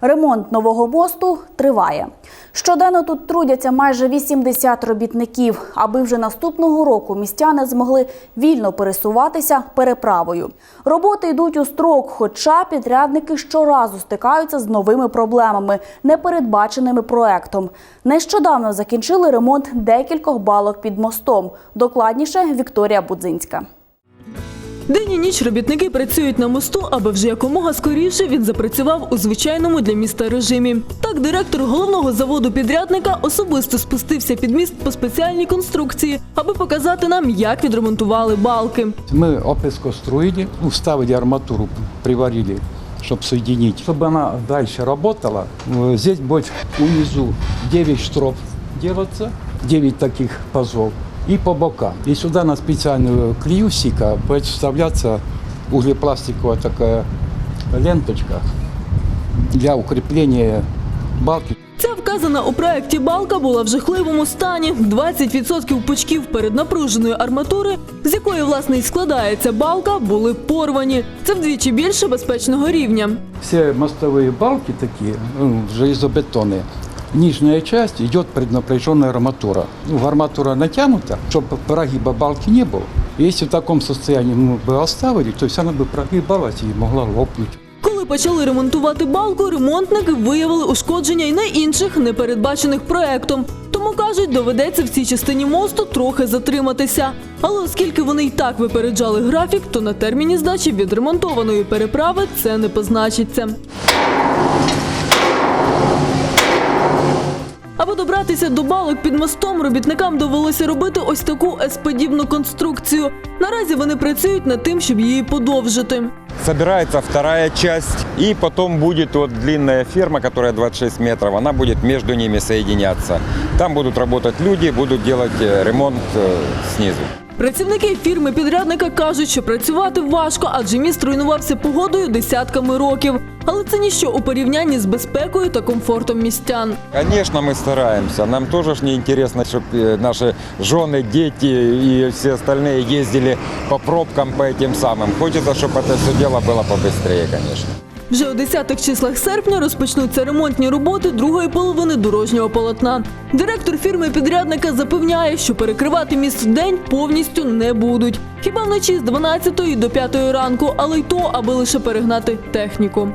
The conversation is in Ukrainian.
Ремонт нового мосту триває. Щоденно тут трудяться майже 80 робітників, аби вже наступного року містяни змогли вільно пересуватися переправою. Роботи йдуть у строк, хоча підрядники щоразу стикаються з новими проблемами, непередбаченими проектом. Нещодавно закінчили ремонт декількох балок під мостом. Докладніше Вікторія Будзинська. День і ніч робітники працюють на мосту, аби вже якомога скоріше він запрацював у звичайному для міста режимі. Так, директор головного заводу підрядника особисто спустився під міст по спеціальній конструкції, аби показати нам, як відремонтували балки. Мы опеску строили, ну, вставили арматуру, приварили, чтобы соединить. Чтобы она дальше работала, э, здесь будет унизу 9 штроф делаться, 9 таких пазов и по бокам. И сюда на специальную клею сика будет вставляться углепластиковая такая ленточка для укрепления балки. Ця вказана у проєкті балка була в жахливому стані. 20% пучків переднапруженої арматури, з якої власне і складається балка, були порвані. Це вдвічі більше безпечного рівня. Все мостовые балки такие, ну, железобетонные, нижняя часть идет преднапряженная арматура. Ну, арматура натянута, чтобы прогиба балки не было. Если в таком состоянии мы бы оставили, то есть она бы прогибалась и могла лопнуть. Коли почали ремонтувати балку, ремонтники виявили ушкодження й на інших, непередбачених проектом. Тому кажуть, доведеться в цій частині мосту трохи затриматися. Але оскільки вони й так випереджали графік, то на терміні здачі відремонтованої переправи це не позначиться. Аби добратися до балок під мостом, робітникам довелося робити ось таку S-подібну конструкцію. Наразі вони працюють над тим, щоб її подовжити. Собирается вторая часть, и потом будет вот длинная ферма, которая 26 метров, она будет между ними соединяться. Там будут работать люди, будут делать э, ремонт э, снизу. Працівники фірми підрядника кажуть, що працювати важко, адже міст руйнувався погодою десятками років. Але це ніщо у порівнянні з безпекою та комфортом містян. Конечно, мы стараемся. Нам тоже ж не интересно, чтобы наши жены, дети и все остальные ездили по пробкам по этим самым. Хочется, чтобы это все дело было побыстрее, конечно. Вже у десятих числах серпня розпочнуться ремонтні роботи другої половини дорожнього полотна. Директор фірми підрядника запевняє, що перекривати міст день повністю не будуть. Хіба вночі з 12 до 5 ранку, але й то, аби лише перегнати техніку.